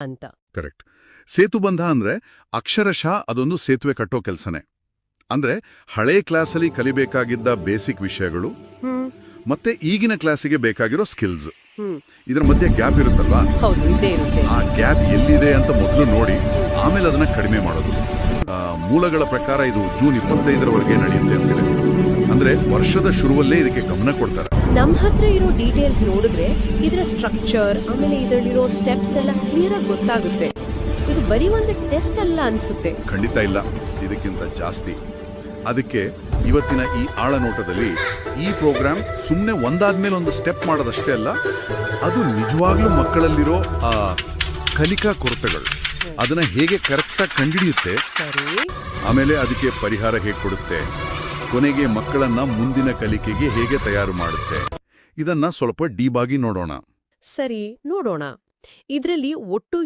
ಅಂತ. ಕರೆಕ್ಟ್. ಸೇತುಬಂಧ ಅಂದ್ರೆ ಅಕ್ಷರಶಃ ಅದೊಂದು ಸೇತುವೆ ಕಟ್ಟೋ ಕೆಲಸನೇ. ಅಂದ್ರೆ ಹಳೆ ಕ್ಲಾಸಲ್ಲಿ ಕಲಿಬೇಕಾಗಿದ್ದ ಬೇಸಿಕ್ ವಿಷಯಗಳು ಮತ್ತೆ ಈಗಿನ ಕ್ಲಾಸಿಗೆ ಬೇಕಾಗಿರೋ ಸ್ಕಿಲ್ಸ್. ಇದರ ಮಧ್ಯೆ ಗ್ಯಾಪ್ ಇರುತ್ತಲ್ವಾ? ಆ ಗ್ಯಾಪ್ ಎಲ್ಲಿದೆ ಅಂತ ಮೊದಲು ನೋಡಿ ಆಮೇಲೆ ಅದನ್ನ ಕಡಿಮೆ ಮಾಡೋದು. ಮೂಲಗಳ ಪ್ರಕಾರ ಇದು ಜೂನ್ ಇಪ್ಪತ್ತೈದರವರೆಗೆ ನಡೆಯುತ್ತೆ ಅಂತಿದೆ ಅಂದ್ರೆ ವರ್ಷದ ಶುರುವಲ್ಲೇ ಇದಕ್ಕೆ ಗಮನ ಕೊಡ್ತಾರೆ. ನಮ್ಮ ಹತ್ರ ಇರೋ ಡೀಟೇಲ್ಸ್ ನೋಡಿದ್ರೆ ಇದರ ಸ್ಟ್ರಕ್ಚರ್ ಆಮೇಲೆ ಇದರಲ್ಲಿರೋ ಸ್ಟೆಪ್ಸ್ ಎಲ್ಲ ಕ್ಲಿಯರ್ ಆಗಿ ಗೊತ್ತಾಗುತ್ತೆ. ಇದು ಬರೀ ಒಂದು ಟೆಸ್ಟ್ ಅಲ್ಲ ಅನ್ಸುತ್ತೆ. ಖಂಡಿತ ಇಲ್ಲ. ಇದಕ್ಕಿಂತ ಜಾಸ್ತಿ. ಅದಕ್ಕೆ ಇವತ್ತಿನ ಈ ಆಳನೋಟದಲ್ಲಿ ಈ ಪ್ರೋಗ್ರಾಮ್ ಸುಮ್ಮನೆ ಒಂದಾದ್ಮೇಲೆ ಒಂದು ಸ್ಟೆಪ್ ಮಾಡೋದಷ್ಟೇ ಅಲ್ಲ ಅದು ನಿಜವಾಗ್ಲೂ ಮಕ್ಕಳಲ್ಲಿರೋ ಆ ಕಲಿಕಾ ಕೊರತೆಗಳು. ಅದನ್ನ ಹೇಗೆ ಕರೆಕ್ಟಾಗಿ ಆಗಿ ಸರಿ. ಆಮೇಲೆ ಅದಕ್ಕೆ ಪರಿಹಾರ ಹೇಗೆ ಕೊಡುತ್ತೆ ಕೊನೆಗೆ ಮಕ್ಕಳನ್ನ ಮುಂದಿನ ಕಲಿಕೆಗೆ ಹೇಗೆ ತಯಾರು ಮಾಡುತ್ತೆ? ಇದನ್ನ ಸ್ವಲ್ಪ ಡೀಬಾಗಿ ನೋಡೋಣ. ಸರಿ, ನೋಡೋಣ. ಇದರಲ್ಲಿ ಒಟ್ಟು